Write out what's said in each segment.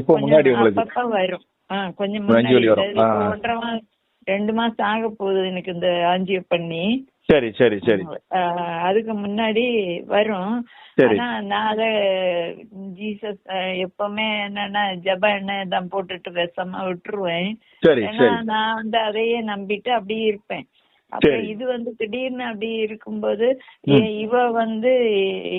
எப்போ முன்னாடி உங்களுக்கு? வரும். கொஞ்சம் முன்னாடி. வரும். ஒன்றரை மாசம் ரெண்டு மாசம் ஆக போகுது எனக்கு இந்த ஆஞ்சியோ பண்ணி. சரி சரி சரி. அதுக்கு முன்னாடி வரும். ஆனா நான் அத ஜீசஸ் எப்பவுமே என்னன்னா ஜப எண்ணெய் தான் போட்டுட்டு விஷமா விட்டுருவேன். ஏன்னா நான் வந்து அதையே நம்பிட்டு அப்படியே இருப்பேன். அப்புறம் சரி. இது வந்து திடீர்னு அப்படி இருக்கும்போது இவ வந்து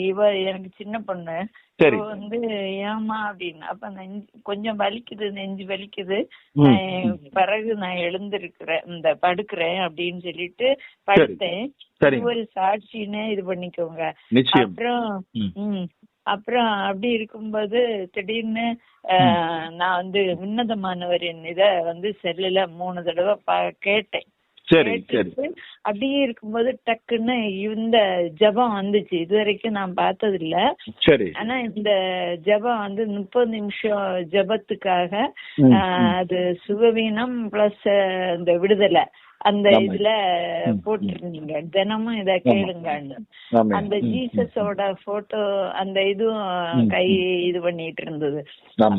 இவ எனக்கு சின்ன பொண்ணு. சரி. இவ வந்து ஏமா அப்படின்னு. அப்ப நெஞ்சு கொஞ்சம் வலிக்குது நெஞ்சு வலிக்குது. பிறகு நான் எழுந்திருக்கிறேன் இந்த படுக்கிறேன் அப்படின்னு சொல்லிட்டு படுத்தேன். ஒரு சாட்சின்னு இது பண்ணிக்கோங்க. அப்புறம் ம். ம். அப்புறம் அப்படி இருக்கும்போது திடீர்னு நான் வந்து உன்னதமானவரின் இத வந்து செல்லுல மூணு தடவை பா- கேட்டேன். சரி அப்படியே இருக்கும்போது டக்குன்னு இந்த ஜெபம் வந்துச்சு. இது வரைக்கும் நான் பார்த்தது இல்ல சரி. ஆனா இந்த ஜெபம் வந்து முப்பது நிமிஷம் ஜெபத்துக்காக அது சுகவீனம் பிளஸ் இந்த விடுதலை. அந்த. இதுல போட்டிருந்தீங்க. தினமும் இத ஆமென். அந்த. ஜீசஸோட போட்டோ அந்த இதுவும் கை இது பண்ணிட்டு இருந்தது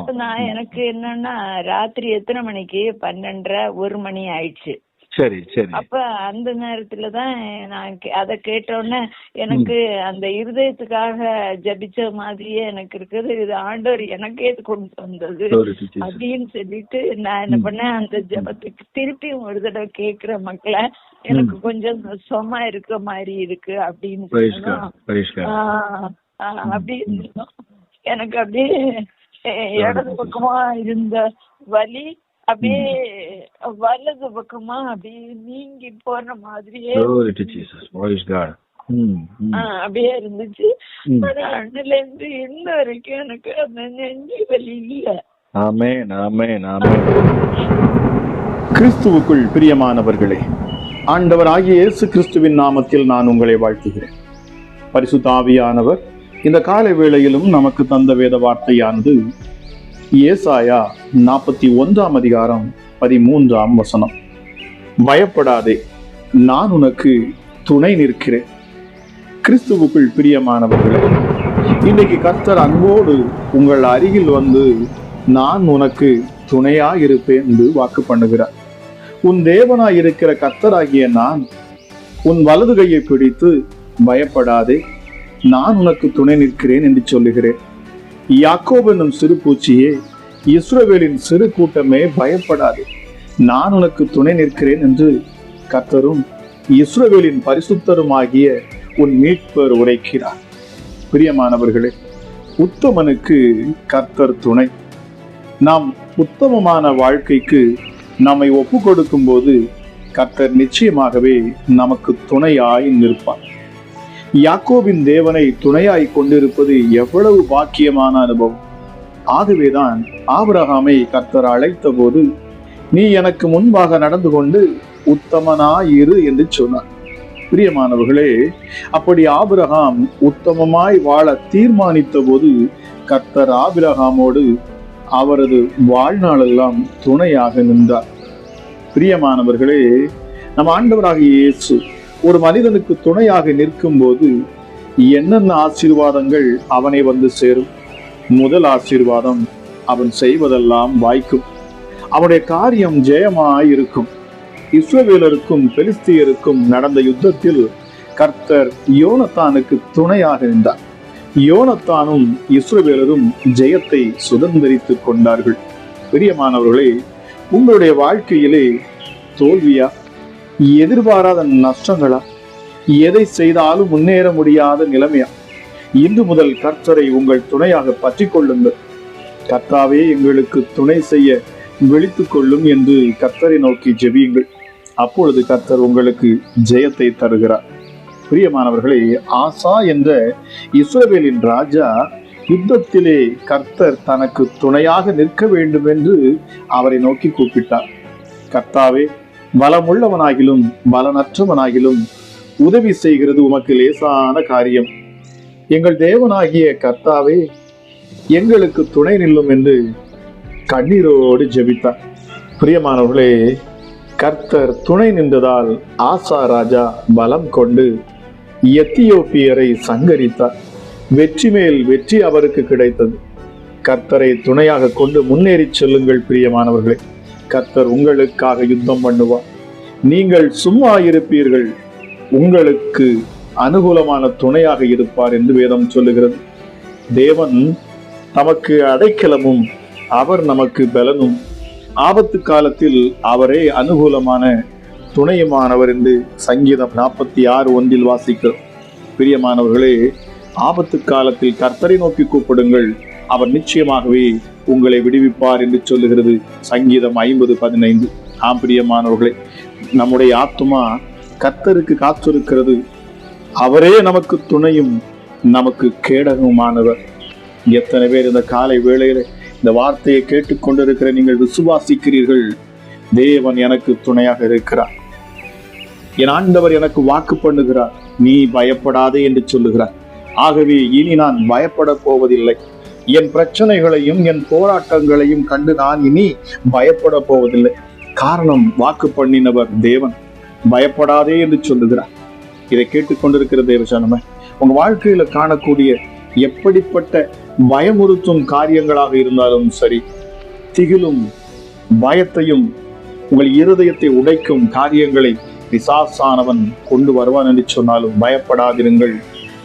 அப்ப நான் எனக்கு என்னன்னா ராத்திரி எத்தனை மணிக்கு? பன்னெண்டரை ஒரு மணி ஆயிடுச்சு. சரி சரி. அப்ப அந்த நேரத்துல தான் நான் அத கேட்டோன்னே எனக்கு அந்த இருதயத்துக்காக ஜபிச்ச மாதிரியே எனக்கு இருக்குது. இது ஆண்டவர் எனக்கே கொண்டு வந்தது. அப்படின்னு சொல்லிட்டு நான் என்ன பண்ணேன் அந்த ஜபத்துக்கு திருப்பியும் ஒரு தடவை கேக்குற மக்களை எனக்கு கொஞ்சம் சும்மா இருக்க மாதிரி இருக்கு அப்படின்னு ஆஹ் அப்படின்னு எனக்கு அப்படியே இடது பக்கமா இருந்த வலி அப்படியே வலது பக்கமா அப்படியே நீங்கி போன மாதிரியே அப்படியே இருந்துச்சு. ஆனா அண்ணுல இருந்து இன்ன வரைக்கும் எனக்கு அந்த நெஞ்சு வலி இல்ல. ஆமென் ஆமென் ஆமென். கிறிஸ்துவுக்குள் பிரியமானவர்களே ஆண்டவர் ஆகிய இயேசு கிறிஸ்துவின் நாமத்தில் நான் உங்களை வாழ்த்துகிறேன். பரிசுத்த ஆவியானவர் இந்த காலை வேளையிலும் நமக்கு தந்த வேத வார்த்தையானது ஏசாயா நாற்பத்தி ஒன்றாம் அதிகாரம் பதிமூன்றாம் வசனம். பயப்படாதே நான் உனக்கு துணை நிற்கிறேன். கிறிஸ்துவுக்குள் பிரியமானவர்களே இன்றைக்கு கர்த்தர் அன்போடு உங்கள் அருகில் வந்து நான் உனக்கு துணையாயிருப்பேன் என்று வாக்கு பண்ணுகிறார். உன் தேவனாய் இருக்கிற கர்த்தராகிய நான் உன் வலது கையை பிடித்து பயப்படாதே நான் உனக்கு துணை நிற்கிறேன் என்று சொல்லுகிறேன். யாக்கோப் என்னும் சிறு பூச்சியே இஸ்ரவேலின் சிறு கூட்டமே பயப்படாது. நான் உனக்கு துணை நிற்கிறேன் என்று கர்த்தரும் இஸ்ரவேலின் பரிசுத்தருமாகிய உன் மீட்பர் உரைக்கிறார். பிரியமானவர்களே உத்தமனுக்கு கர்த்தர் துணை. நாம் உத்தமமான வாழ்க்கைக்கு நம்மை ஒப்பு கொடுக்கும் போது கர்த்தர் நிச்சயமாகவே நமக்கு துணையாய் நிற்பார். யாக்கோபின் தேவனை துணையாய் கொண்டிருப்பது எவ்வளவு பாக்கியமான அனுபவம். ஆகவேதான் ஆபிரகாமை கர்த்தர் அழைத்த போது நீ எனக்கு முன்பாக நடந்து கொண்டு உத்தமனாயிரு என்று சொன்னார். பிரியமானவர்களே அப்படி ஆபிரகாம் உத்தமமாய் வாழ தீர்மானித்த போது கர்த்தர் ஆபிரகாமோடு அவரது வாழ்நாளெல்லாம் துணையாக நின்றார். பிரியமானவர்களே நம் ஆண்டவராக இயேசு ஒரு மனிதனுக்கு துணையாக நிற்கும் போது என்னென்ன ஆசீர்வாதங்கள் அவனை வந்து சேரும்? முதல் ஆசீர்வாதம் அவன் செய்வதெல்லாம் வாய்க்கும். அவனுடைய காரியம் ஜெயமாய் இருக்கும். இஸ்ரவேலருக்கும் பெலிஸ்தியருக்கும் நடந்த யுத்தத்தில் கர்த்தர் யோனத்தானுக்கு துணையாக நின்றார். யோனத்தானும் இஸ்ரவேலரும் ஜெயத்தை சுதந்திரித்து கொண்டார்கள். பிரியமானவர்களே உங்களுடைய வாழ்க்கையிலே தோல்வியா? எதிர்பாராத நஷ்டங்களா? எதை செய்தாலும் முன்னேற முடியாத நிலைமையா? இன்று முதல் கர்த்தரை உங்கள் துணையாக பற்றி கொள்ளுங்கள். கர்த்தாவே எங்களுக்கு துணை செய்ய விழித்துக் கொள்ளும் என்று கர்த்தரை நோக்கி ஜெபியுங்கள். அப்பொழுது கர்த்தர் உங்களுக்கு ஜெயத்தை தருகிறார். பிரியமானவர்களே ஆசா என்ற இஸ்ரவேலின் ராஜா யுத்தத்திலே கர்த்தர் தனக்கு துணையாக நிற்க வேண்டும் என்று அவரை நோக்கி கூப்பிட்டார். கர்த்தாவே பலமுள்ளவனாகிலும் பலனற்றவனாகிலும் உதவி செய்கிறது உமக்கு லேசான காரியம். எங்கள் தேவனாகிய கர்த்தாவே எங்களுக்கு துணை நில்லும் என்று கண்ணீரோடு ஜெபித்தார். பிரியமானவர்களே கர்த்தர் துணை நின்றதால் ஆசா ராஜா பலம் கொண்டு எத்தியோப்பியரை சங்கரித்தார். வெற்றி மேல் வெற்றி அவருக்கு கிடைத்தது. கர்த்தரை துணையாக கொண்டு முன்னேறி செல்லுங்கள் பிரியமானவர்களே. கர்த்தர் உங்களுக்காக யுத்தம் பண்ணுவார். நீங்கள் சும்மா இருப்பீர்கள். உங்களுக்கு அனுகூலமான துணையாக இருப்பார் என்று வேதம் சொல்லுகிறது. தேவன் தமக்கு அடைக்கலமும் அவர் நமக்கு பலனும். ஆபத்து காலத்தில் அவரே அனுகூலமான துணையுமானவர் என்று சங்கீதம் நாற்பத்தி ஆறு ஒன்றில் வாசிக்கிறோம். பிரியமானவர்களே ஆபத்து காலத்தில் கர்த்தரை நோக்கி கூப்பிடுங்கள். அவர் நிச்சயமாகவே உங்களை விடுவிப்பார் என்று சொல்லுகிறது. சங்கீதம் ஐம்பது பதினைந்து. ஆம் பிரியமானவர்களே நம்முடைய ஆத்துமா கத்தருக்கு காத்திருக்கிறது. அவரே நமக்கு துணையும் நமக்கு கேடகமானவர் எத்தனை பேர் இந்த காலை வேளையில இந்த வார்த்தையை கேட்டுக்கொண்டிருக்கிற நீங்கள் விசுவாசிக்கிறீர்கள். தேவன் எனக்கு துணையாக இருக்கிறார். என் ஆண்டவர் எனக்கு வாக்கு பண்ணுகிறார். நீ பயப்படாதே என்று சொல்லுகிறார். ஆகவே இனி நான் பயப்பட போவதில்லை. என் பிரச்சனைகளையும் என் போராட்டங்களையும் கண்டு நான் இனி பயப்பட போவதில்லை. காரணம் வாக்கு பண்ணினவர் தேவன். பயப்படாதே என்று சொல்லுகிறார். இதை கேட்டுக்கொண்டிருக்கிற தேவசானமே உங்க வாழ்க்கையில காணக்கூடிய எப்படிப்பட்ட பயமுறுத்தும் காரியங்களாக இருந்தாலும் சரி திகிலும் பயத்தையும் உங்கள் இருதயத்தை உடைக்கும் காரியங்களை பிசாசானவன் கொண்டு வருவான் என்று சொன்னாலும் பயப்படாதிருங்கள்.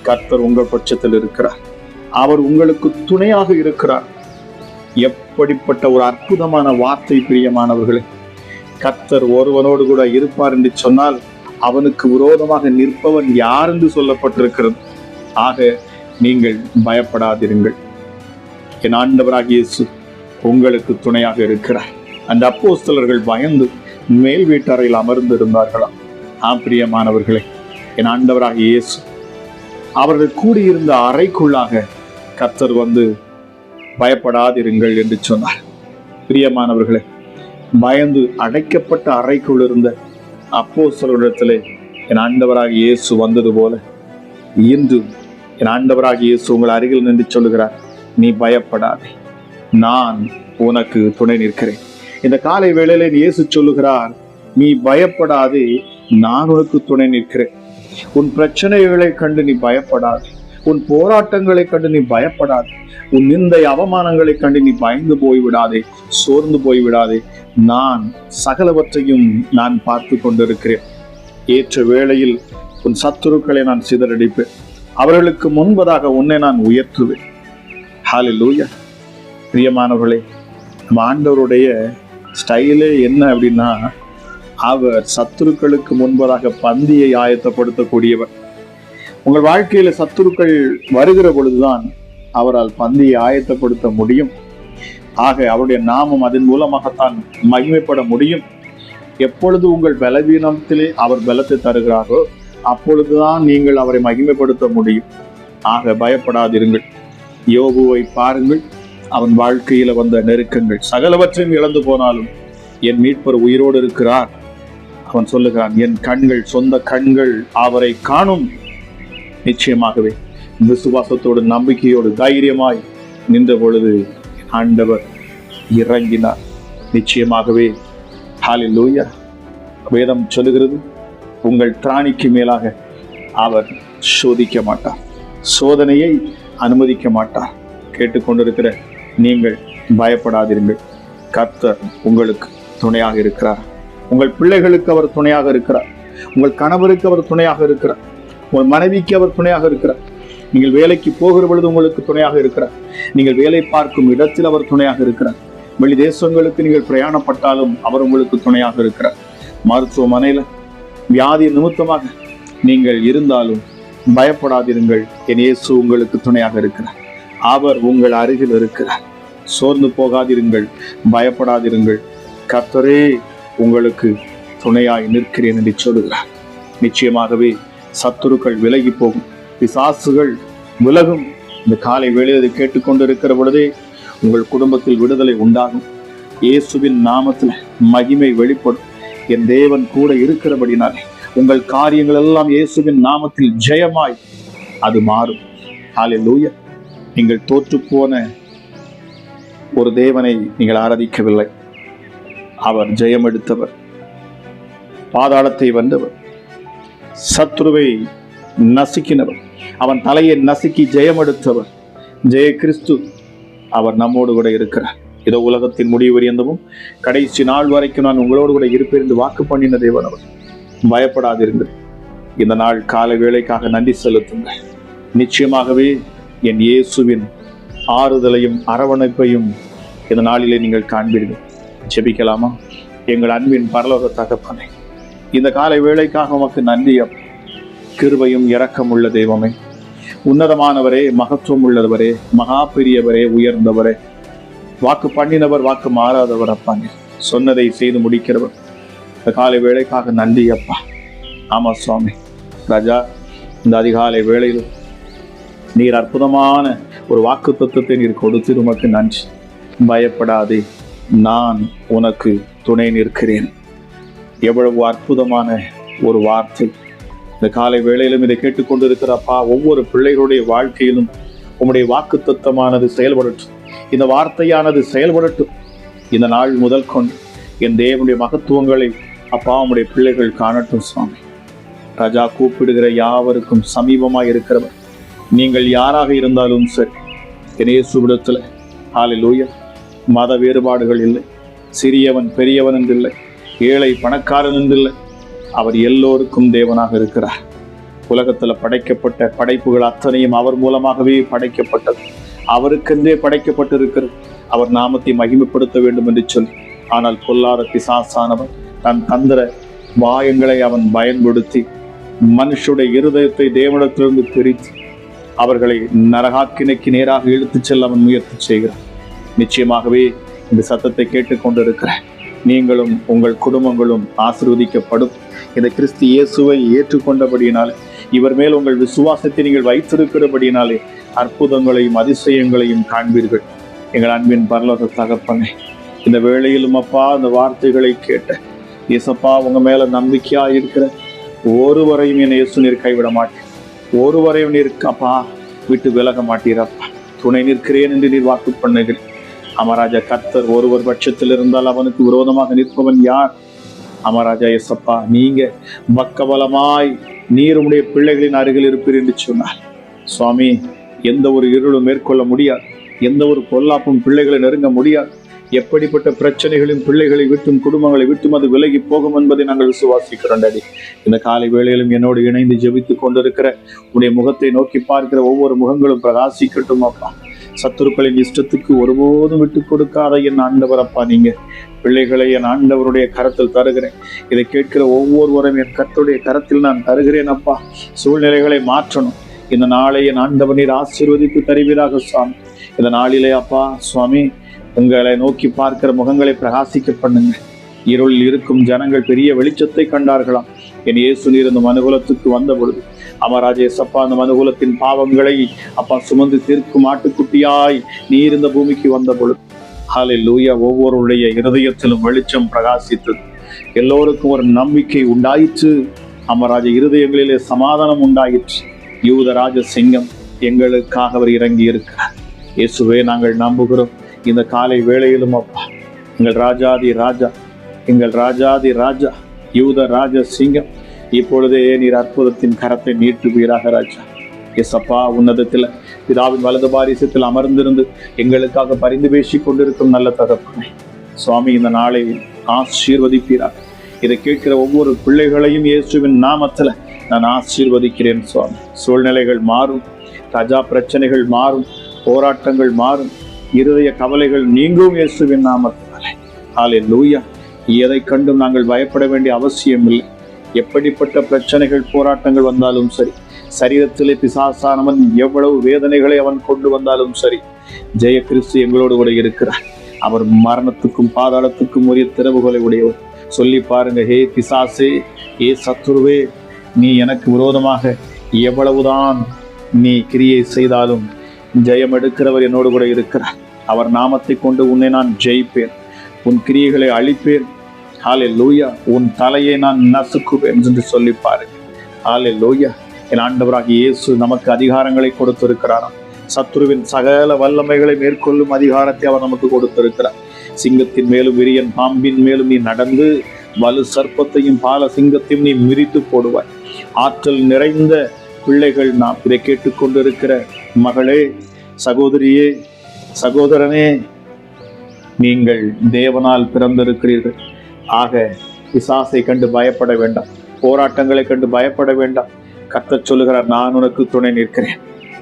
கர்த்தர் உங்கள் பட்சத்தில் இருக்கிறார். அவர் உங்களுக்கு துணையாக இருக்கிறார். எப்படிப்பட்ட ஒரு அற்புதமான வார்த்தை பிரியமானவர்களே. கத்தர் ஒருவனோடு கூட இருப்பார் என்று சொன்னால் அவனுக்கு விரோதமாக நிற்பவன் யார் என்று சொல்லப்பட்டிருக்கிறது. ஆக நீங்கள் பயப்படாதிருங்கள். என் ஆண்டவராக இயேசு உங்களுக்கு துணையாக இருக்கிறார். அந்த அப்போஸ்தலர்கள் பயந்து மேல் வீட்டறையில் அமர்ந்து இருந்தார்களாம் ஆம் பிரியமானவர்களே. என் ஆண்டவராக இயேசு அவர்கள் கூடியிருந்த அறைக்குள்ளாக கர்த்தர் வந்து பயப்படாதிருங்கள் என்று சொன்னார். பிரியமானவர்களே பயந்து அடைக்கப்பட்ட அறைக்குள் இருந்த அப்போஸ்தலரிடத்திலே என் ஆண்டவராக இயேசு வந்தது போல இன்று என் ஆண்டவராக இயேசு உங்கள் அருகில் நின்று சொல்லுகிறார் நீ பயப்படாதே. நான் உனக்கு துணை நிற்கிறேன். இந்த காலை வேளையில இயேசு சொல்லுகிறார் நீ பயப்படாதே. நான் உனக்கு துணை நிற்கிறேன். உன் பிரச்சனைகளை கண்டு நீ பயப்படாதே. உன் போராட்டங்களை கண்டு நீ பயப்படாதே. உன் நிந்தை அவமானங்களை கண்டு நீ பயந்து போய்விடாதே சோர்ந்து போய்விடாதே. நான் சகலவற்றையும் நான் பார்த்து கொண்டிருக்கிறேன். ஏற்ற வேளையில் உன் சத்துருக்களை நான் சிதறடிப்பேன். அவர்களுக்கு முன்பதாக உன்னை நான் உயர்த்துவேன். ஹalleluya பிரியமானவர்களே நம்ம ஆண்டவருடைய ஸ்டைலே என்ன அப்படின்னா அவர் சத்துருக்களுக்கு முன்பதாக பந்தியை ஆயத்தப்படுத்தக்கூடியவர். உங்கள் வாழ்க்கையில சத்துருக்கள் வருகிற பொழுதுதான் அவரால் பந்தியை ஆயத்தப்படுத்த முடியும். ஆக அவருடைய நாமம் அதன் மூலமாகத்தான் மகிமைப்பட முடியும். எப்பொழுது உங்கள் பலவீனத்திலே அவர் பலத்தை தருகிறாரோ அப்பொழுதுதான் நீங்கள் அவரை மகிமைப்படுத்த முடியும். ஆக பயப்படாதிருங்கள். யோகுவை பாருங்கள். அவன் வாழ்க்கையில வந்த நெருக்கங்கள் சகலவற்றையும் இழந்து போனாலும் என் மீட்பர் உயிரோடு இருக்கிறார். அவன் சொல்லுகிறான் என் கண்கள் சொந்த கண்கள் அவரை காணும். நிச்சயமாகவே விசுவாசத்தோடு நம்பிக்கையோடு தைரியமாய் நின்ற பொழுது ஆண்டவர் இறங்கினார். நிச்சயமாகவே ஹalleluya. வேதம் சொல்லுகிறது உங்கள் திராணிக்கு மேலாக அவர் சோதிக்க மாட்டார். சோதனையை அனுமதிக்க மாட்டார். கேட்டுக்கொண்டிருக்கிற நீங்கள் பயப்படாதிருங்கள். கர்த்தர் உங்களுக்கு துணையாக இருக்கிறார். உங்கள் பிள்ளைகளுக்கு அவர் துணையாக இருக்கிறார். உங்கள் கணவருக்கு அவர் துணையாக இருக்கிறார். உங்கள் மனைவிக்கு அவர் துணையாக இருக்கிறார். நீங்கள் வேலைக்கு போகிற பொழுது உங்களுக்கு துணையாக இருக்கிறார். நீங்கள் வேலை பார்க்கும் இடத்தில் அவர் துணையாக இருக்கிறார். வெளி தேசங்களுக்கு நீங்கள் பிரயாணப்பட்டாலும் அவர் உங்களுக்கு துணையாக இருக்கிறார். மருத்துவமனையில் வியாதி நிமித்தமாக நீங்கள் இருந்தாலும் பயப்படாதிருங்கள். என் இயேசு உங்களுக்கு துணையாக இருக்கிறார். அவர் உங்கள் அருகில் இருக்கிறார். சோர்ந்து போகாதிருங்கள். பயப்படாதிருங்கள். கத்தரே உங்களுக்கு துணையாய் நிற்கிறேன் என்று சொல்லுகிறார். நிச்சயமாகவே சத்துருக்கள் விலகி போகும். பிசாசுகள் விலகும். இந்த காலை வெளியது கேட்டுக்கொண்டிருக்கிற பொழுதே உங்கள் குடும்பத்தில் விடுதலை உண்டாகும். இயேசுவின் நாமத்தில் மகிமை வெளிப்படும். என் தேவன் கூட இருக்கிறபடினாலே உங்கள் காரியங்கள் எல்லாம் இயேசுவின் நாமத்தில் ஜெயமாய் அது மாறும். ஹalleluya. நீங்கள் தோற்று போன ஒரு தேவனை நீங்கள் ஆராதிக்கவில்லை. அவர் ஜெயம் எடுத்தவர் பாதாளத்தை வந்தவர் சத்ருவை நசுக்கினவர். அவன் தலையை நசுக்கி ஜெயமெடுத்தவர். ஜெய கிறிஸ்து அவர் நம்மோடு கூட இருக்கிறார். இதோ உலகத்தின் முடிவு வரியந்தமும் கடைசி நாள் வரைக்கும் நான் உங்களோடு கூட இருப்பேன் என்று வாக்கு பண்ணின தேவன் அவர். பயப்படாதிருங்கள். இந்த நாள் கால வேளைக்காக நன்றி செலுத்துங்கள். நிச்சயமாகவே என் இயேசுவின் ஆறுதலையும் அரவணைப்பையும் இந்த நாளிலே நீங்கள் காண்பீர்கள். ஜெபிக்கலாமா? எங்கள் அன்பின் பரலோக தகப்பனை இந்த காலை வேளைக்காக உமக்கு நன்றி கிருபையும் இரக்கம் உள்ள தெய்வமே. உன்னதமானவரே மகத்துவம் உள்ளவரே மகா பெரியவரே உயர்ந்தவரே. வாக்கு பண்ணினவர் வாக்கு மாறாதவர் அப்பாங்க சொன்னதை செய்து முடிக்கிறவர். இந்த காலை வேலைக்காக நன்றி அப்பா. ஆமா சுவாமி. ராஜா இந்த அதிகாலை வேளையில் நீர் அற்புதமான ஒரு வாக்கு தத்துவத்தை நீர் கொடுத்து உமக்கு நன்றி. பயப்படாதே. நான் உனக்கு துணை நிற்கிறேன். எவ்வளவு அற்புதமான ஒரு வார்த்தை. இந்த காலை வேளையிலும் இதை கேட்டுக்கொண்டிருக்கிற அப்பா ஒவ்வொரு பிள்ளைகளுடைய வாழ்க்கையிலும் உம்முடைய வாக்கு தத்துவமானது செயல்படட்டும். இந்த வார்த்தையானது செயல்படட்டும். இந்த நாள் முதல் கொண்டு என் தேவனுடைய மகத்துவங்களை அப்பா உம்முடைய பிள்ளைகள் காணட்டும் சுவாமி. ராஜா கூப்பிடுகிற யாவருக்கும் சமீபமாக இருக்கிறவர். நீங்கள் யாராக இருந்தாலும் சரி இணையசுவிடத்தில் ஆளில் உயர் மத வேறுபாடுகள் இல்லை. சிறியவன் பெரியவன் என்றில்லை ஏழை பணக்காரன் என்றில்லை அவர் எல்லோருக்கும் தேவனாக இருக்கிறார். உலகத்தில் படைக்கப்பட்ட படைப்புகள் அத்தனையும் அவர் மூலமாகவே படைக்கப்பட்டது. அவருக்கென்றே படைக்கப்பட்டிருக்கிறது. அவர் நாமத்தை மகிமைப்படுத்த வேண்டும் என்று சொல்லி. ஆனால் பொல்லாத பிசாசானவன் தன் தந்திர வாயங்களை அவன் பயன்படுத்தி மனுஷுடைய இருதயத்தை தேவனிடத்திலிருந்து பிரித்து அவர்களை நரகாக்கினைக்கு நேராக இழுத்துச் செல்ல அவன் முயற்சி செய்கிறான். நிச்சயமாகவே இந்த சத்தத்தை கேட்டுக்கொண்டிருக்கிறேன். நீங்களும் உங்கள் குடும்பங்களும் ஆசிர்வதிக்கப்படும். இந்த கிறிஸ்து இயேசுவை ஏற்றுக்கொண்டபடியினால் இவர் மேல் உங்கள் விசுவாசத்தை நீங்கள் வைத்திருக்கிறபடியினாலே அற்புதங்களையும் அதிசயங்களையும் காண்பீர்கள். எங்கள் அன்பின் பரலோக தகப்பனே இந்த வேளையிலும் அப்பா இந்த வார்த்தைகளை கேட்ட இயேசப்பா உங்க மேல நம்பிக்கையா இருக்கிற ஒருவரையும் என் இயேசு நீர் கைவிட மாட்டேன் ஒருவரையும் நீர் அப்பா விட்டு விலக மாட்டீரப்பா துணை நிற்கிறேன் என்று நீர் வாக்கு பண்ணுகிறேன் அமராஜா கர்த்தர் ஒருவர் பட்சத்தில் இருந்தால் அவனுக்கு விரோதமாக நிற்பவன் யார்? அமராஜா எஸ்அப்பா நீங்க பக்கபலமாய் நீர் உடைய பிள்ளைகளின் அருகில் இருப்பீர் என்று சொன்னார். சுவாமி எந்த ஒரு இருளும் மேற்கொள்ள முடியாது. எந்த ஒரு பொல்லாப்பும் பிள்ளைகளை நெருங்க முடியாது. எப்படிப்பட்ட பிரச்சனைகளும் பிள்ளைகளை விட்டும் குடும்பங்களை விட்டும் அது விலகி போகும் என்பதை நாங்கள் விசுவாசிக்கிறோம் டாடி. இந்த காலை வேளையிலும் என்னோடு இணைந்து ஜெபித்துக் கொண்டிருக்கிற உடைய முகத்தை நோக்கி பார்க்கிற ஒவ்வொரு முகங்களும் பிரகாசிக்கட்டும் அப்பா. சத்துருக்களின் இஷ்டத்துக்கு ஒருபோதும் விட்டு கொடுக்காத என் ஆண்டவர் அப்பா நீங்க. பிள்ளைகளை என் ஆண்டவருடைய கரத்தில் தருகிறேன். இதை கேட்கிற ஒவ்வொருவரும் என் கத்துடைய கரத்தில் நான் தருகிறேன் அப்பா. சூழ்நிலைகளை மாற்றணும். இந்த நாளை என் ஆண்டவர் நீர் ஆசீர்வதித்து தருவீராக சுவாமி. இந்த நாளிலே அப்பா சுவாமி உங்களை நோக்கி பார்க்கிற முகங்களை பிரகாசிக்க பண்ணுங்க. இருளில் இருக்கும் ஜனங்கள் பெரிய வெளிச்சத்தை கண்டார்களாம். என் இயேசு நீர் இந்த மனுகுலத்துக்கு வந்த பொழுது அமராஜேஸ் அப்பா அந்த மனுகுலத்தின் பாவங்களை அப்பா சுமந்து தீர்க்கும் ஆட்டுக்குட்டியாய் நீர் இந்த பூமிக்கு வந்த பொழுது ஹாலில் லூயா ஒவ்வொருடைய இருதயத்திலும் வெளிச்சம் பிரகாசித்தது. எல்லோருக்கும் ஒரு நம்பிக்கை உண்டாயிற்று. அமராஜ இருதயங்களிலே சமாதானம் உண்டாயிற்று. யூதராஜ சிங்கம் எங்களுக்காக அவர் இறங்கி இருக்கிறார் இயேசுவே நாங்கள் நம்புகிறோம். இந்த காலை வேளையிலும் அப்பா எங்கள் ராஜாதி ராஜா எங்கள் ராஜாதி ராஜா யூத ராஜ சிங்கம் இப்பொழுதே நீர் அற்புதத்தின் கரத்தை நீட்டுவீராக ராஜா. எஸ்அப்பா உன்னதத்தில் பிதாவின் வலது பாரிசத்தில் அமர்ந்திருந்து எங்களுக்காக பரிந்து பேசி கொண்டிருக்கும் நல்ல தகப்பனை சுவாமி இந்த நாளை ஆசீர்வதிப்பீராக. இதை கேட்கிற ஒவ்வொரு பிள்ளைகளையும் இயேசுவின் நாமத்தில் நான் ஆசீர்வதிக்கிறேன் சுவாமி. சூழ்நிலைகள் மாறும் ராஜா பிரச்சனைகள் மாறும் போராட்டங்கள் மாறும் இருதய கவலைகள் நீங்கும் இயேசுவின் நாமத்தினாலே. ஆலே லூயா எதை கண்டும் நாங்கள் பயப்பட வேண்டிய அவசியம் இல்லை எப்படிப்பட்ட பிரச்சனைகள் போராட்டங்கள் வந்தாலும் சரி சரீரத்திலே பிசாசானவன் எவ்வளவு வேதனைகளை அவன் கொண்டு வந்தாலும் சரி ஜெய கிறிஸ்து எங்களோடு கூட இருக்கிறார். அவர் மரணத்துக்கும் பாதாளத்துக்கும் உரிய திறவுகளை உடையவர். சொல்லி பாருங்க ஹே பிசாசே ஏ சத்துருவே நீ எனக்கு விரோதமாக எவ்வளவுதான் நீ கிரியை செய்தாலும் ஜெயம் எடுக்கிறவர் என்னோடு கூட இருக்கிறார். அவர் நாமத்தை கொண்டு உன்னை நான் ஜெயிப்பேன். உன் கிரியைகளை அழிப்பேன். ஹாலே லூயா உன் தலையை நான் நசுக்குவேன் என்று சொல்லி பாருங்க ஹாலே லூயா என் ஆண்டவராக இயேசு நமக்கு அதிகாரங்களை கொடுத்திருக்கிறாராம். சத்ருவின் சகல வல்லமைகளை மேற்கொள்ளும் அதிகாரத்தை அவர் நமக்கு கொடுத்திருக்கிறார். சிங்கத்தின் மேலும் விரியன் பாம்பின் மேலும் நீ நடந்து வலு சர்ப்பத்தையும் பால சிங்கத்தையும் நீ மிரித்து போடுவாய். ஆற்றல் நிறைந்த பிள்ளைகள் நாம் இதை கேட்டுக்கொண்டிருக்கிற மகளே சகோதரியே சகோதரனே நீங்கள் தேவனால் பிறந்திருக்கிறீர்கள். ஆக பிசாசை கண்டு பயப்பட வேண்டாம். போராட்டங்களை கண்டு பயப்பட வேண்டாம். கத்தச் சொல்லுகிறார் நான் உனக்கு துணை நிற்கிறேன்.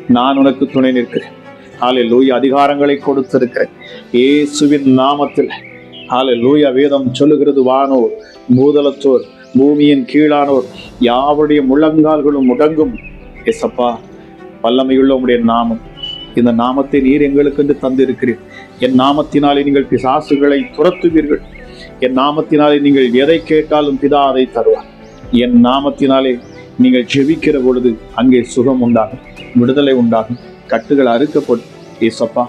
நான் உனக்கு துணை நிற்கிறேன். ஆலை லூயா அதிகாரங்களை கொடுத்திருக்கிறேன். இயேசுவின் நாமத்தில். ஆலை லூயா வேதம் சொல்லுகிறது வானோர் பூதலத்தோர் பூமியின் கீழானோர் யாருடைய முழங்கால்களும் முடங்கும். எசப்பா வல்லமையுள்ள உடைய நாமம். இந்த நாமத்தை நீர் எங்களுக்கு என்று தந்திருக்கிறீர். என் நாமத்தினாலே நீங்கள் பிசாசுகளை துரத்துவீர்கள். என் நாமத்தினாலே நீங்கள் எதை கேட்டாலும் பிதா அதை தருவார். என் நாமத்தினாலே நீங்கள் ஜெபிக்கிற பொழுது அங்கே சுகம் உண்டாகும் விடுதலை உண்டாகும். கட்டுகள் அறுக்கப்படும். ஏசப்பா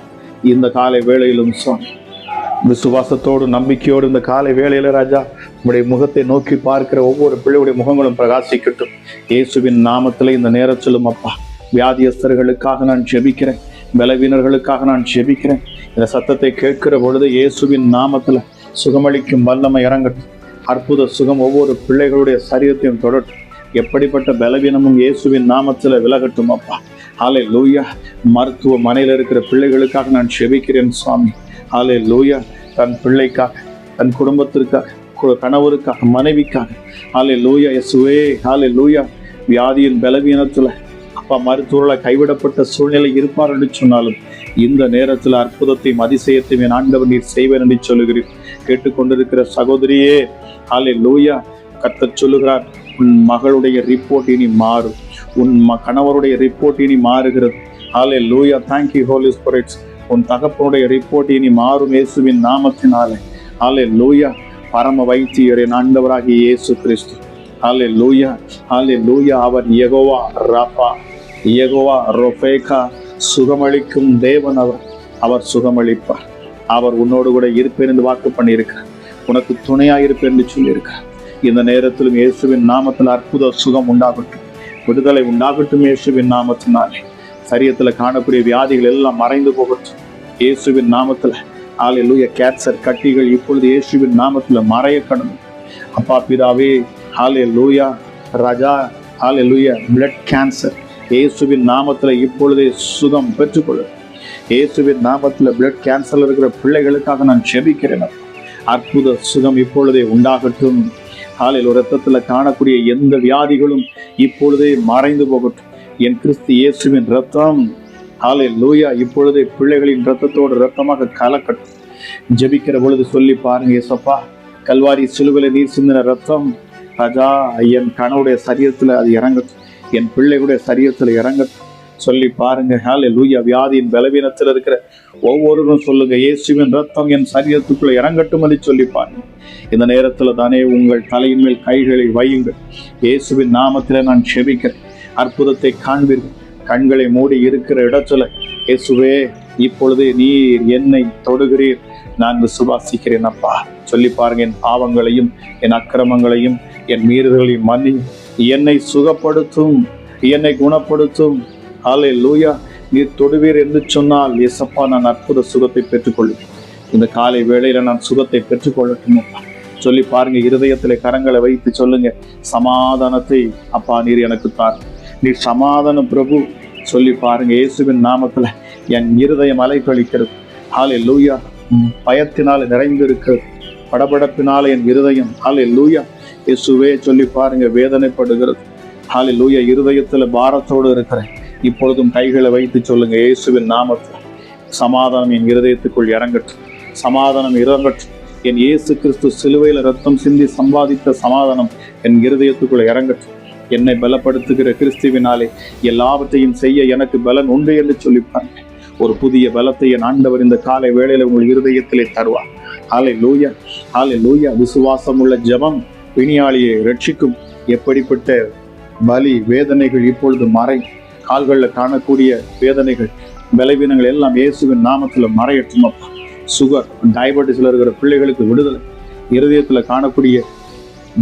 இந்த காலை வேளையிலும் சுவாமி விசுவாசத்தோடு நம்பிக்கையோடு இந்த காலை வேளையில ராஜா உடைய முகத்தை நோக்கி பார்க்கிற ஒவ்வொரு பிள்ளையுடைய முகங்களும் பிரகாசிக்கட்டும். இயேசுவின் நாமத்தில் இந்த நேரத்திலும் அப்பா வியாதியஸ்தர்களுக்காக நான் ஜெபிக்கிறேன். பலவீனர்களுக்காக நான் ஜெபிக்கிறேன். இந்த சத்தத்தை கேட்கிற பொழுது இயேசுவின் நாமத்தில் சுகமளிக்கும் வல்லமை இறங்கட்டும். அற்புத சுகம் ஒவ்வொரு பிள்ளைகளுடைய சரீரத்தையும் தொடட்டும். எப்படிப்பட்ட பலவீனமும் இயேசுவின் நாமத்தில் விலகட்டும் அப்பா. ஆலே லூயா மருத்துவமனையில் இருக்கிற பிள்ளைகளுக்காக நான் செபிக்கிறேன் சுவாமி. ஆலே லூயா தன் பிள்ளைக்காக தன் குடும்பத்திற்காக கணவருக்காக மனைவிக்காக. ஆலே லூயா எஸ்வே ஆலே லூயா வியாதியின் பலவீனத்தில் அப்பா மருத்துவர்களை கைவிடப்பட்ட சூழ்நிலை இருப்பார் என்று சொன்னாலும் இந்த நேரத்தில் அற்புதத்தையும் அதிசயத்தையும் என் ஆண்டவர் நீர் செய்வேன் என்று சொல்லுகிறேன். கேட்டுக்கொண்டிருக்கிற சகோதரியே ஹாலே லூயா கத்த சொல்லுகிறார் உன் மகளுடைய ரிப்போர்ட் இனி மாறும். உன் ம கணவருடைய ரிப்போர்ட் இனி மாறுகிறது. ஹாலே லூயா தேங்க்யூ ஹோலி ஸ்பிரிட்ஸ் உன் தகப்பனுடைய ரிப்போர்ட் இனி மாறும் இயேசுவின் நாமத்தினாலே. ஹாலே லூயா பரம வைத்தியரே என் இயேசு கிறிஸ்து. ஹாலே லூயா ஹாலே லூயா அவர் எகோவா ராபா எகோவா ரொபேகா. சுகமளிக்கும் தேவன் அவர். அவர் சுகமளிப்பார். அவர் உன்னோடு கூட இருப்பேன் என்று வாக்கு பண்ணியிருக்கிறார். உனக்கு துணையாக இருப்பேன் என்று சொல்லியிருக்கிறார். இந்த நேரத்திலும் இயேசுவின் நாமத்தில் அற்புத சுகம் உண்டாகட்டும். விடுதலை உண்டாகட்டும் இயேசுவின் நாமத்தினாலே. சரீரத்தில் காணக்கூடிய வியாதிகள் எல்லாம் மறைந்து போகட்டும். இயேசுவின் நாமத்தில் ஹalleluya கேன்சர் கட்டிகள் இப்பொழுது இயேசுவின் நாமத்தில் மறைய கடணும் அப்பா பிதாவே ஆலே லூயா ரஜா ஆலே லூயா பிளட் கேன்சர் இயேசுவின் நாமத்தில் இப்பொழுதே சுகம் பெற்றுக்கொள்ளும். இயேசுவின் நாமத்தில் பிளட் கேன்சர்ல இருக்கிற பிள்ளைகளுக்காக நான் ஜெபிக்கிறேன் அற்புத சுகம் இப்பொழுதே உண்டாகட்டும். காலையில் ரத்தத்தில் காணக்கூடிய எந்த வியாதிகளும் இப்பொழுதே மறைந்து போகட்டும். என் கிறிஸ்து இயேசுவின் ரத்தம் ஹாலே லூயா இப்பொழுதே பிள்ளைகளின் ரத்தத்தோடு ரத்தமாக கலக்கட்டும். ஜெபிக்கிற பொழுது சொல்லி பாருங்க ஏசப்பா கல்வாரி சிலுவில நீர் சிந்தின ரத்தம் ராஜா என் கணவுடைய சரீரத்தில் அது இறங்கட்டும். என் பிள்ளைகளுடைய சரீரத்தில் இறங்கட்டும். சொல்லி பாருங்க. ஹாலே லூயா வியாதியின் பலவீனத்தில் இருக்கிற ஒவ்வொருவரும் சொல்லுங்க இயேசுவின் ரத்தம் என் சரீரத்துக்குள்ள இறங்கட்டும் என்று சொல்லி பாருங்க. இந்த நேரத்தில் தானே உங்கள் தலையின் மேல் கைகளை வையுங்கள். இயேசுவின் நாமத்தில் நான் செபிக்கிறேன். அற்புதத்தை காண்பீர்கள். கண்களை மூடி இருக்கிற இடத்துல இயேசுவே இப்பொழுது நீர் என்னை தொடுகிறீர். நான் விசுவாசிக்கிறேன் அப்பா. சொல்லி பாருங்க என் பாவங்களையும் என் அக்கிரமங்களையும் என் மீறுதலையும் மன்னி என்னை சுகப்படுத்தும் என்னை குணப்படுத்தும். ஆலை லூயா நீர் தொடுவீர் என்று சொன்னால் எசப்பா நான் அற்புத சுகத்தை பெற்றுக்கொள்வேன். இந்த காலை வேளையில நான் சுகத்தை பெற்றுக்கொள்ளட்டும்? சொல்லி பாருங்க இருதயத்திலே கரங்களை வைத்து சொல்லுங்க. சமாதானத்தை அப்பா நீர் எனக்கு தார். நீர் சமாதான பிரபு. சொல்லி பாருங்க இயேசுவின் நாமத்துல என் இருதயம் அலைக்கழிக்கிறது. ஆலை லூயா பயத்தினால் நிறைந்திருக்கிறது. படபடப்பினால என் இருதயம். ஆலை லூயா இயேசுவே சொல்லி பாருங்க வேதனைப்படுகிறது. ஹாலே லூயா இருதயத்துல பாரத்தோடு இருக்கிறேன். இப்பொழுதும் கைகளை வைத்து சொல்லுங்க இயேசுவின் நாமத்தில் சமாதானம் என் இருதயத்துக்குள் இறங்கட்டும். சமாதானம் இறங்கட்டும். என் இயேசு கிறிஸ்து சிலுவையில் ரத்தம் சிந்தி சம்பாதித்த சமாதானம் என் இருதயத்துக்குள் இறங்கட்டும். என்னை பலப்படுத்துகிற கிறிஸ்துவினாலே எல்லாவற்றையும் செய்ய எனக்கு பலன் உண்டு என்று சொல்லிப்பாங்க ஒரு புதிய பலத்தை என் ஆண்டவர் இந்த காலை வேளையில் உங்கள் இருதயத்திலே தருவார். ஆலை லூயா ஆலை லூயா விசுவாசம் உள்ள ஜெபம் பிணியாளியை ரட்சிக்கும். எப்படிப்பட்ட வலி வேதனைகள் இப்பொழுது மறை கால்களில் காணக்கூடிய வேதனைகள் பலவீனங்கள் எல்லாம் இயேசுவின் நாமத்தில் மறையட்டும் அப்பா. சுகர் டயபெட்டிஸில் இருக்கிற பிள்ளைகளுக்கு விடுதலை. இருதயத்தில் காணக்கூடிய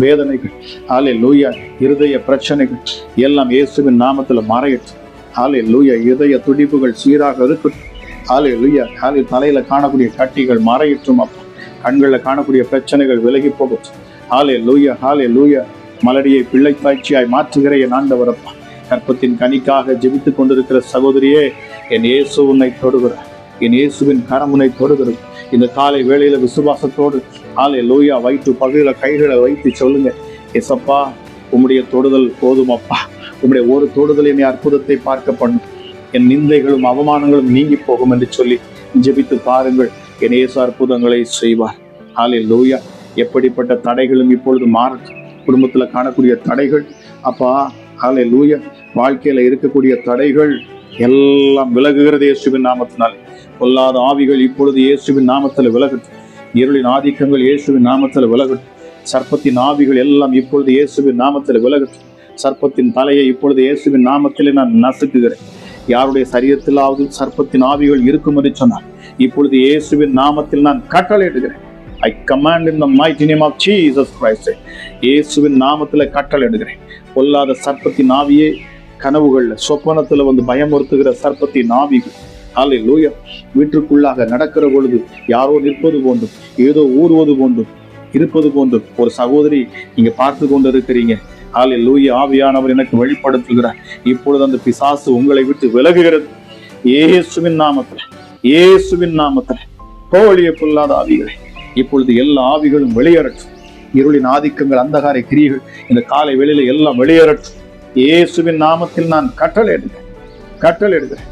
வேதனைகள் ஆலே லூயா இருதய பிரச்சனைகள் எல்லாம் இயேசுவின் நாமத்தில் மறையட்டும். ஆலே லூயா இதய துடிப்புகள் சீராக இருக்கட்டும். ஆலே லூயா ஆலே தலையில் காணக்கூடிய கட்டிகள் மறையட்டும் அப்பா. கண்களில் காணக்கூடிய பிரச்சனைகள் விலகி போகட்டும். ஆலே லூயா ஆலே லூயா மலடியை பிள்ளை தாய்ச்சியாய் மாற்றுகிற என் ஆண்டவரப்பா கற்பத்தின் கனிக்காக ஜெபித்துக் கொண்டிருக்கிற சகோதரியே என் இயேசு உன்னை தொடுகிறார். என் இயேசுவின் கரமுனை தொடுகிறது. இந்த காலை வேளையில விசுவாசத்தோடு காலை லூயா வயிற்று பகையில கைகளை வைத்து சொல்லுங்க. எசப்பா உம்முடைய தொடுதல் போதுமப்பா உம்முடைய ஒரு தொடுதல் என்னை அற்புதத்தை பார்க்க பண்ணும். என் நிந்தைகளும் அவமானங்களும் நீங்கி போகும் என்று சொல்லி ஜெபித்து பாருங்கள். என் இயேசு அற்புதங்களை செய்வார். ஆலே லூயா எப்படிப்பட்ட தடைகளும் இப்பொழுது மாறட்டும். குடும்பத்தில் காணக்கூடிய தடைகள் அப்பா ஆலே லூயா வாழ்க்கையில் இருக்கக்கூடிய தடைகள் எல்லாம் விலகுகிறது இயேசுவின் நாமத்தினால். பொல்லாத ஆவிகள் இப்பொழுது இயேசுவின் நாமத்தில் விலகட்டும். இருளின் ஆதிக்கங்கள் இயேசுவின் நாமத்தில் விலகட்டும். சர்ப்பத்தின் ஆவிகள் எல்லாம் இப்பொழுது இயேசுவின் நாமத்தில் விலகட்டும். சர்ப்பத்தின் தலையை இப்பொழுது இயேசுவின் நாமத்திலே நான் நசுக்குகிறேன். யாருடைய சரீரத்திலாவது சர்ப்பத்தின் ஆவிகள் இருக்கும் என்று சொன்னார் இப்பொழுது இயேசுவின் நாமத்தில் நான் கட்டளையிடுகிறேன். I command in the mighty name of Jesus Christ இயேசுவின் நாமத்தில் கட்டளையிடுகிறேன். பொல்லாத சர்ப்பத்தின் ஆவியே கனவுகள்ல சொப்பனத்துல வந்து பயமுறுத்துகிற சர்ப்பத்தின் ஆவிகள் ஆலை லூயா வீட்டுக்குள்ளாக நடக்கிற பொழுது யாரோ நிற்பது போன்றும் ஏதோ ஊறுவது போன்றும் இருப்பது போன்றும். ஒரு சகோதரி நீங்க பார்த்து கொண்டு இருக்கிறீங்க ஆலை லூயா ஆவியானவர் எனக்கு வெளிப்படுத்துகிறார் இப்பொழுது அந்த பிசாசு உங்களை விட்டு விலகுகிறது. ஏசுவின் நாமத்துல ஏசுவின் நாமத்துல கோழிய பொல்லாத ஆவிகளை இப்பொழுது எல்லா ஆவிகளும் வெளியேறட்டும். இருளின் ஆதிக்கங்கள் அந்தகார கிரியைகள் இந்த காலை வெளியில எல்லாம் வெளியேறட்டும். இயேசுவின் நாமத்தில் நான் கட்டளையிடுகிறேன் கட்டளையிடுகிறேன்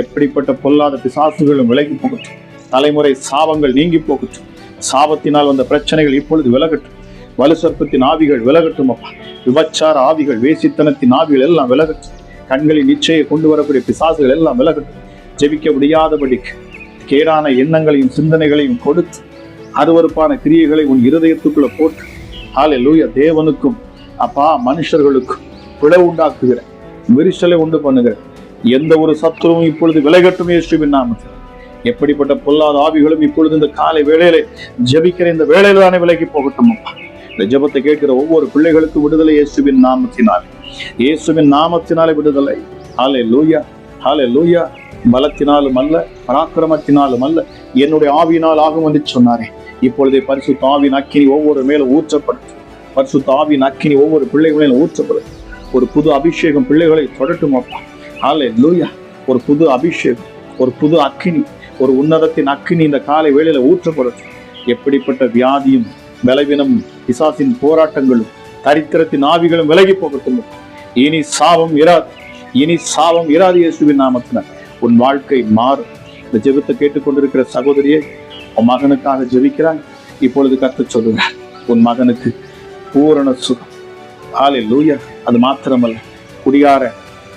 எப்படிப்பட்ட பொல்லாத பிசாசுகளும் விலகி போகட்டும். தலைமுறை சாபங்கள் நீங்கி போகட்டும். சாபத்தினால் வந்த பிரச்சனைகள் இப்பொழுது விலகட்டும். வலு சர்ப்பத்தின் ஆவிகள் விலகட்டும் அப்பா. விபச்சார ஆவிகள் வேசித்தனத்தின் ஆவிகள் எல்லாம் விலகட்டும். கண்களின் நிச்சயை கொண்டு வரக்கூடிய பிசாசுகள் எல்லாம் விலகட்டும். ஜெபிக்க முடியாதபடிக்கு கேடான எண்ணங்களையும் சிந்தனைகளையும் கொடுத்து அருவருப்பான கிரியைகளை உன் இருதயத்துக்குள்ள போட்டு. ஆலை லூயா தேவனுக்கும் அப்பா மனுஷர்களுக்கும் பிளவு உண்டாக்குகிற விரிசலை உண்டு பண்ணுகிற எந்த ஒரு சத்துருவும் இப்பொழுது விலகட்டும் இயேசுவின் நாமத்தில். எப்படிப்பட்ட பொல்லாத ஆவிகளும் இப்பொழுது இந்த காலை வேளையில ஜெபிக்கிற இந்த வேளையில தானே விலகி போகட்டும் அப்பா. இந்த ஜெபத்தை கேட்கிற ஒவ்வொரு பிள்ளைகளுக்கும் விடுதலை இயேசுவின் நாமத்தினால். இயேசுவின் நாமத்தினாலே விடுதலை. ஹாலே லூயா ஹாலே லூயா பலத்தினாலும் அல்ல பராக்கிரமத்தினாலும் அல்ல. என்னுடைய ஆவியினால் ஆகும் என்று சொன்னாரே. இப்பொழுதே பரிசுத்த ஆவின் அக்கினி ஒவ்வொரு மேலும் ஊற்றப்படும். பரிசுத்த ஆவின் அக்கினி ஒவ்வொரு பிள்ளைகளிலும் ஊற்றப்படும். ஒரு புது அபிஷேகம் பிள்ளைகளை தொடட்டும் அப்பா. ஆலே லூயா ஒரு புது அபிஷேகம் ஒரு புது அக்கினி ஒரு உன்னதத்தின் அக்கினி இந்த காலை வேளையில் ஊற்றப்படட்டும். எப்படிப்பட்ட வியாதியும் விளைவினமும் பிசாசின் போராட்டங்களும் தரித்திரத்தின் ஆவிகளும் விலகி போகட்டும். இனி சாபம் இராது இனி சாபம் இராது இயேசுவின் நாமத்தினர் உன் வாழ்க்கை மாறும். இந்த ஜெபத்தை கேட்டுக்கொண்டிருக்கிற சகோதரியை உன் மகனுக்காக ஜெபிக்கிறாய். இப்பொழுது கற்று சொல்லுகிறார் உன் மகனுக்கு பூரண சுகம். ஆலை லூயா அது மாத்திரமல்ல. குடியார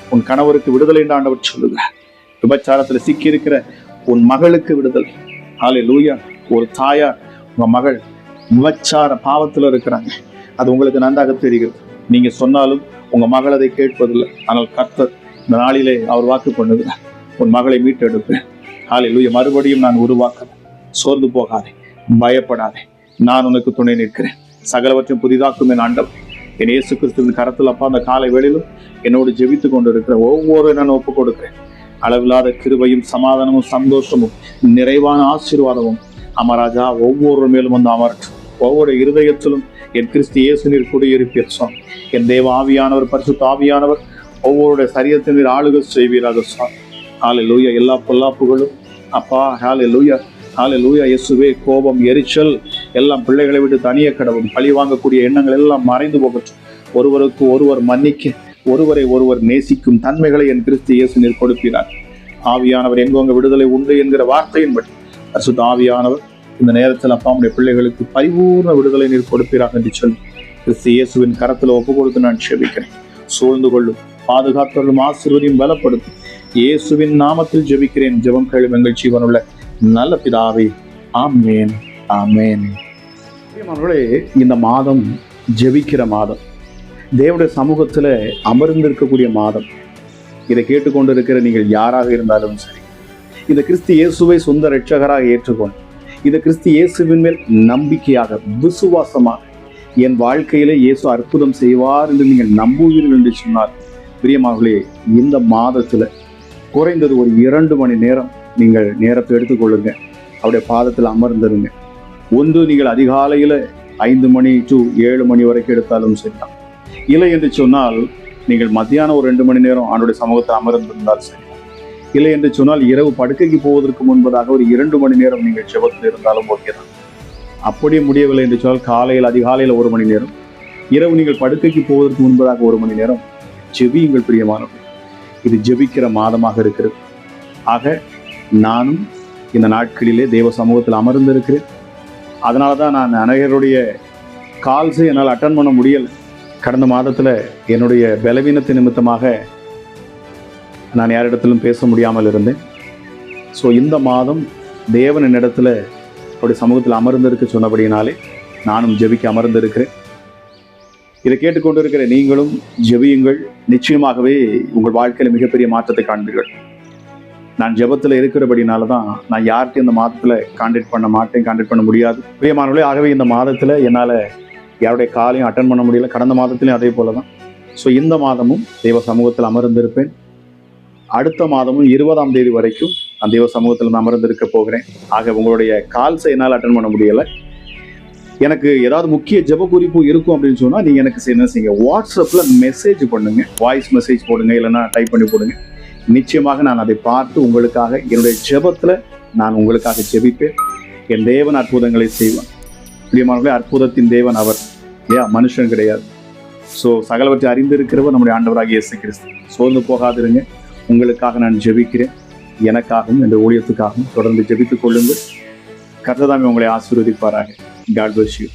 உன் கணவருக்கு விடுதலை என்று ஆண்டவர் சொல்லுகிறார். விபச்சாரத்தில் சிக்கி இருக்கிற உன் மகளுக்கு விடுதலை. ஆலை லூயா ஒரு தாயார் உங்க மகள் விபச்சார பாவத்தில் இருக்கிறாங்க. அது உங்களுக்கு நன்றாக தெரிகிறது. நீங்க சொன்னாலும் உங்க மகள் அதை கேட்பதில்லை. ஆனால் கர்த்தர் இந்த நாளிலே அவர் வாக்கு பண்ணுகிறார். உன் மகளை மீட்டெடுப்பேன். ஆலை லூயா மறுபடியும் நான் உருவாக்குறேன் சோர்ந்து போகாதே. பயப்படாதே. நான் உனக்கு துணை நிற்கிறேன். சகலவற்றையும் புதிதாக்கும் என் ஆண்டவர். என் இயேசு கிறிஸ்துவின் கரத்தில் அப்பா அந்த காலை வேளையிலும் என்னோடு ஜெபித்து கொண்டு இருக்கிற ஒவ்வொரு நான் ஒப்பு கொடுக்கிறேன் அளவில்லாத கிருபையும் சமாதானமும் சந்தோஷமும் நிறைவான ஆசீர்வாதமும் அமராஜா ஒவ்வொரு மேலும் வந்து அமரட்டும். ஒவ்வொரு இருதயத்திலும் என் கிறிஸ்து இயேசுநீர் குடியிருப்பீர் சார் என் தேவ ஆவியானவர் பரிசுத்த ஆவியானவர் ஒவ்வொருடைய சரியத்தினர் ஆளுகள் ஆளுகை செய்வீராக சார் ஹாலே லூயா எல்லா பொல்லாப்புகளும் அப்பா ஹாலே லூயா ஹாலே லூயா இயேசுவே கோபம் எரிச்சல் எல்லாம் பிள்ளைகளை விட்டு தனிய கடவும். பழி வாங்கக்கூடிய எண்ணங்கள் எல்லாம் மறைந்து போகட்டும். ஒருவருக்கு ஒருவர் மன்னிக்க ஒருவரை ஒருவர் நேசிக்கும் தன்மைகளை என் கிறிஸ்து இயேசு நீர் ஆவியானவர் எங்கோங்க விடுதலை உண்டு என்கிற வார்த்தையின்படி பரிசுத்த ஆவியானவர் இந்த நேரத்தில் அப்பாவுடைய பிள்ளைகளுக்கு பரிபூர்ண விடுதலை நீர் கொடுப்பீராக என்று சொல்லி கிறிஸ்து இயேசுவின் கரத்தில் ஒப்பு கொடுத்து நான் செபிக்கிறேன் சூழ்ந்து கொள்ளும் பாதுகாத்தவர்களும் ஆசிர்வதியும் பலப்படுத்தும். இயேசுவின் நாமத்தில் ஜெபிக்கிறேன். ஜெபம் கேளும் எங்கள் ஜீவனுள்ள நல்ல பிதாவே ஆமேன் ஆமேன். பிரியமானவர்களே, இந்த மாதம் ஜெபிக்கிற மாதம். தேவடைய சமூகத்தில் அமர்ந்திருக்கக்கூடிய மாதம். இதை கேட்டுக்கொண்டிருக்கிற நீங்கள் யாராக இருந்தாலும் சரி இந்த கிறிஸ்து இயேசுவை சொந்த ரட்சகராக ஏற்றுக்கொண்டு இந்த கிறிஸ்து இயேசுவின் மேல் நம்பிக்கையாக விசுவாசமாக என் வாழ்க்கையில் இயேசு அற்புதம் செய்வார் என்று நீங்கள் நம்புவீர்கள் என்று சொன்னார் பிரியமாகவே இந்த மாதத்தில் குறைந்தது ஒரு இரண்டு மணி நேரம் நீங்கள் நேரத்தை எடுத்துக்கொள்ளுங்க அவருடைய பாதத்தில் அமர்ந்திருங்க. ஒன்று நீங்கள் அதிகாலையில் ஐந்து மணி டு ஏழு மணி வரைக்கும் எடுத்தாலும் சரிதான் இல்லை என்று சொன்னால் நீங்கள் மத்தியானம் ஒரு ரெண்டு மணி நேரம் ஆண்டுடைய சமூகத்தில் அமர்ந்திருந்தால் சரி. இல்லை என்று சொன்னால் இரவு படுக்கைக்கு போவதற்கு முன்பதாக ஒரு இரண்டு மணி நேரம் நீங்கள் செபத்தில் இருந்தாலும் ஓகே தான். அப்படியே முடியவில்லை என்று சொன்னால் காலையில் அதிகாலையில் ஒரு மணி நேரம். இரவு நீங்கள் படுக்கைக்கு போவதற்கு முன்பதாக ஒரு மணி நேரம். ஜெபியுங்கள் பிரியமானவர்கள். இது ஜெபிக்கிற மாதமாக இருக்கிறது. ஆக நானும் இந்த நாட்களிலே தேவ சமூகத்தில் அமர்ந்திருக்கிறேன். அதனால தான் நான் அநேகருடைய கால்ஸை என்னால் அட்டன் பண்ண முடியல். கடந்த மாதத்தில் என்னுடைய பலவீனத்து நிமித்தமாக நான் யாரிடத்திலும் பேச முடியாமல் இருந்தேன். ஸோ இந்த மாதம் தேவன் என்னிடத்தில் அவருடைய சமூகத்தில் அமர்ந்திருக்க சொன்னபடினாலே நானும் ஜெபிக்க அமர்ந்திருக்கிறேன். இதை கேட்டுக்கொண்டிருக்கிற நீங்களும் ஜெபியுங்கள். நிச்சயமாகவே உங்கள் வாழ்க்கையில் மிகப்பெரிய மாற்றத்தை காண்பீர்கள். நான் ஜெபத்தில் இருக்கிறபடினால தான் நான் யார்கிட்டையும் இந்த மாதத்தில் கான்டாக்ட் பண்ண மாட்டேன் கான்டாக்ட் பண்ண முடியாது. பிரியமானவர்களே ஆகவே இந்த மாதத்தில் என்னால் யாருடைய காலையும் அட்டன் பண்ண முடியல. கடந்த மாதத்துலையும் அதே போல தான் ஸோ இந்த மாதமும் தெய்வ சமூகத்தில் அமர்ந்திருப்பேன். அடுத்த மாதமும் இருபதாம் தேதி வரைக்கும் நான் தெய்வ சமூகத்தில் நான் அமர்ந்திருக்க போகிறேன். ஆக உங்களுடைய கால்ஸை என்னால் அட்டன் பண்ண முடியலை. எனக்கு ஏதாவது முக்கிய ஜெப குறிப்பு இருக்கும் அப்படின்னு சொன்னால் நீங்கள் எனக்கு என்ன செய்யுங்க வாட்ஸ்அப்பில் மெசேஜ் பண்ணுங்கள் வாய்ஸ் மெசேஜ் போடுங்க இல்லைன்னா டைப் பண்ணி போடுங்க. நிச்சயமாக நான் அதை பார்த்து உங்களுக்காக என்னுடைய ஜெபத்தில் நான் உங்களுக்காக ஜெபிப்பேன். என் தேவன் அற்புதங்களை செய்வான் பிரியமானவர்களே அற்புதத்தின் தேவன் அவர். ஏன் மனுஷன் கிடையாது. ஸோ சகலவற்றை அறிந்திருக்கிறவர் நம்முடைய ஆண்டவராக இயேசு கிறிஸ்து. சோர்ந்து போகாதிருங்க. உங்களுக்காக நான் ஜெபிக்கிறேன். எனக்காகவும் இந்த ஊழியத்துக்காகவும் தொடர்ந்து ஜெபித்துக் கொள்ளுங்கள். கர்த்ததாமே உங்களை ஆசீர்வதிப்பாராக. God bless you